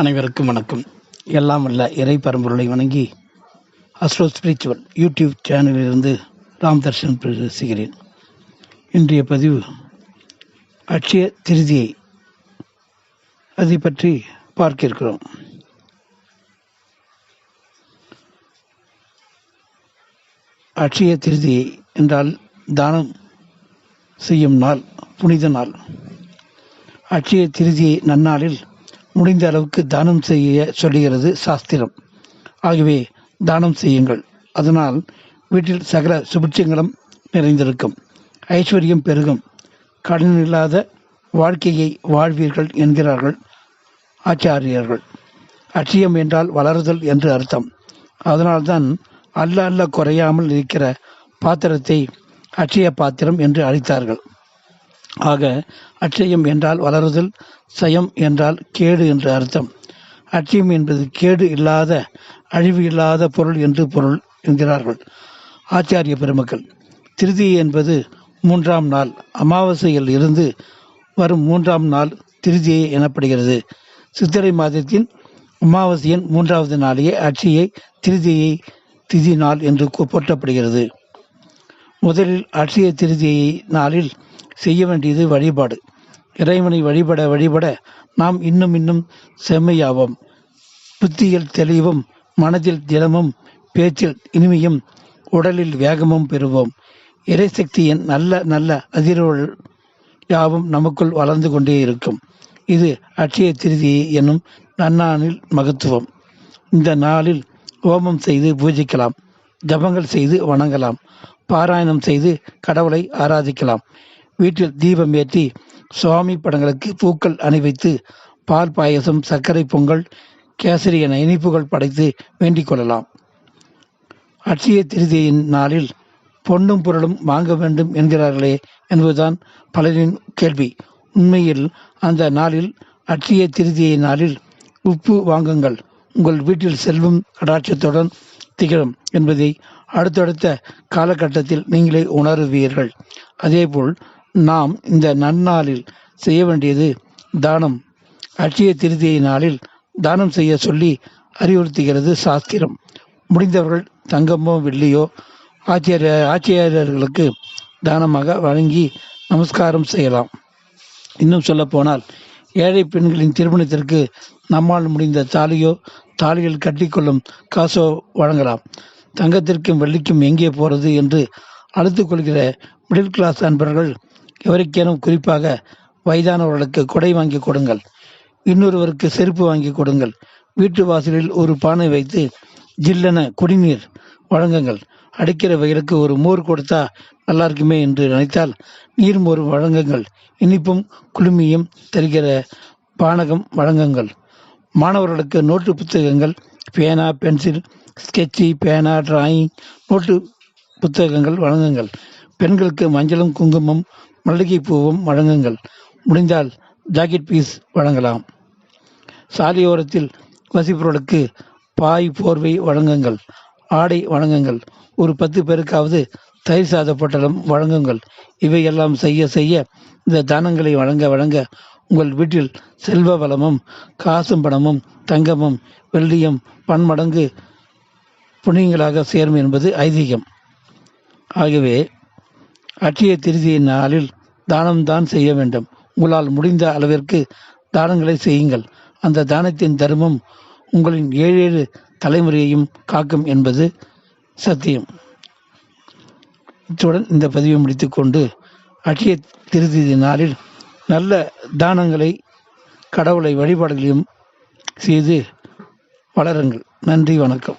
அனைவருக்கும் வணக்கம். எல்லாம் வல்ல இறை பரம்பொருளை வணங்கி அஸ்ட்ரோ ஸ்பிரிச்சுவல் யூடியூப் சேனலிலிருந்து ராம் தர்ஷன் பேசுகிறேன். இன்றைய பதிவு அட்சய திருதியை அதை பற்றி பார்க்க இருக்கிறோம் அட்சய திருதியை என்றால் தானம் செய்யும் நாள் புனித நாள். அட்சய திருதியை நன்னாளில் முடிந்த அளவுக்கு தானம் செய்ய சொல்லுகிறது சாஸ்திரம். ஆகவே தானம் செய்யுங்கள். அதனால் வீட்டில் சகல சுபிட்சங்களும் நிறைந்திருக்கும். ஐஸ்வர்யம் பெருகும். கடன் இல்லாத வாழ்க்கையை வாழ்வீர்கள் என்கிறார்கள் ஆச்சாரியர்கள். அட்சியம் என்றால் வளருதல் என்று அர்த்தம். அதனால்தான் அல்ல அல்ல குறையாமல் இருக்கிற பாத்திரத்தை அட்சய பாத்திரம் என்று அழைத்தார்கள். ஆக அட்சயம் என்றால் வளருதல் சயம் என்றால் கேடு என்று அர்த்தம். அட்சயம் என்பது கேடு இல்லாத அழிவு இல்லாத பொருள் என்று பொருள் என்கிறார்கள். ஆச்சாரிய பெருமக்கள் திருதி என்பது மூன்றாம் நாள். அமாவாசையில் இருந்து வரும் மூன்றாம் நாள் திருதியை எனப்படுகிறது. சித்திரை மாதத்தின் அமாவாசையின் மூன்றாவது நாளையே அட்சியை திருதியை திதி நாள் என்று போற்றப்படுகிறது முதலில் அட்சய திருதியை நாளில் செய்ய வேண்டியது வழிபாடு. இறைவனை வழிபட வழிபட நாம் இன்னும் இன்னும் செம்மையாவோம். புத்தியில் தெளிவும் மனதில் தினமும் பேச்சில் இனிமையும் உடலில் வேகமும் பெறுவோம். இறைசக்தியின் நல்ல நல்ல அதிர்வுகள் யாவும் நமக்குள் வளர்ந்து கொண்டே இருக்கும். இது அட்சய திருதி என்னும் நன்னானில் மகத்துவம். இந்த நாளில் ஹோமம் செய்து பூஜிக்கலாம். ஜபங்கள் செய்து வணங்கலாம். பாராயணம் செய்து கடவுளை ஆராதிக்கலாம். வீட்டில் தீபம் ஏற்றி சுவாமி படங்களுக்கு பூக்கள் அணிவித்து பால் பாயசம் சர்க்கரை பொங்கல் கேசரி என இனிப்புகள் படைத்து வேண்டிக் கொள்ளலாம். அட்சய திருதியின் நாளில் பொன்னும் பொருளும் வாங்க வேண்டும் என்கிறார்களே என்பதுதான் பலரின் கேள்வி. உண்மையில் அந்த நாளில் அட்சய திருதியை நாளில் உப்பு வாங்குங்கள். உங்கள் வீட்டில் செல்வம் கடாட்சத்துடன் திகழும் என்பதை அடுத்தடுத்த காலகட்டத்தில் நீங்களே உணருவீர்கள். அதேபோல் நாம் இந்த நன்னாளில் செய்ய வேண்டியது தானம். அட்சய திருதியை நாளில் தானம் செய்ய சொல்லி அறிவுறுத்துகிறது சாஸ்திரம். முடிந்தவர்கள் தங்கமோ வெள்ளியோ ஆச்சாரிய ஆச்சாரியர்களுக்கு தானமாக வழங்கி நமஸ்காரம் செய்யலாம். இன்னும் சொல்லப்போனால் ஏழை பெண்களின் திருமணத்திற்கு நம்மால் முடிந்த தாலியோ தாலியில் கட்டிக்கொள்ளும் காசோ வழங்கலாம். தங்கத்திற்கும் வெள்ளிக்கும் எங்கே போகிறது என்று அழுத்துக் கொள்கிற மிடில் கிளாஸ் அன்பர்கள் எவருக்கேனும் குறிப்பாக வயதானவர்களுக்கு கொடை வாங்கி கொடுங்கள். இன்னொருவருக்கு செருப்பு வாங்கி கொடுங்கள். வீட்டு வாசலில் ஒரு பானை வைத்து ஜில்லென குடிநீர் வழங்குங்கள். அடிக்கிற வயலுக்கு ஒரு மோர் கொடுத்தா நல்லா இருக்குமே என்று நினைத்தால் நீர் மோர் வழங்குங்கள். இனிப்பும் குளுமியும் தருகிற பானகம் வழங்குங்கள். மாணவர்களுக்கு நோட்டு புத்தகங்கள் பேனா பென்சில் ஸ்கெட்சி பேனா டிராயிங் நோட்டு புத்தகங்கள் வழங்குங்கள். பெண்களுக்கு மஞ்சளும் குங்குமம் மல்லிகை பூவும் வழங்குங்கள். முடிந்தால் ஜாக்கெட் பீஸ் வழங்கலாம். சாலையோரத்தில் வசிப்பவர்களுக்கு பாய் போர்வை வழங்குங்கள். ஆடை வழங்குங்கள். ஒரு பத்து பேருக்காவது தயிர் சாத பொட்டலம் வழங்குங்கள். இவையெல்லாம் செய்ய செய்ய இந்த தானங்களை வழங்க வழங்க உங்கள் வீட்டில் செல்வ வளமும் காசும் பணமும் தங்கமும் வெள்ளியும் பன்மடங்கு புண்ணியங்களாக சேரும் என்பது ஐதீகம். ஆகவே அட்சய திருதியின் நாளில் தானம் தான் செய்ய வேண்டும். உங்களால் முடிந்த அளவிற்கு தானங்களை செய்யுங்கள். அந்த தானத்தின் தர்மம் உங்களின் ஏழு ஏழு தலைமுறையையும் காக்கும் என்பது சத்தியம். இத்துடன் இந்த பதிவை முடித்துக்கொண்டு அட்சய திருதி நாளில் நல்ல தானங்களை கடவுளை வழிபாடுகளையும் செய்து வளருங்கள். நன்றி வணக்கம்.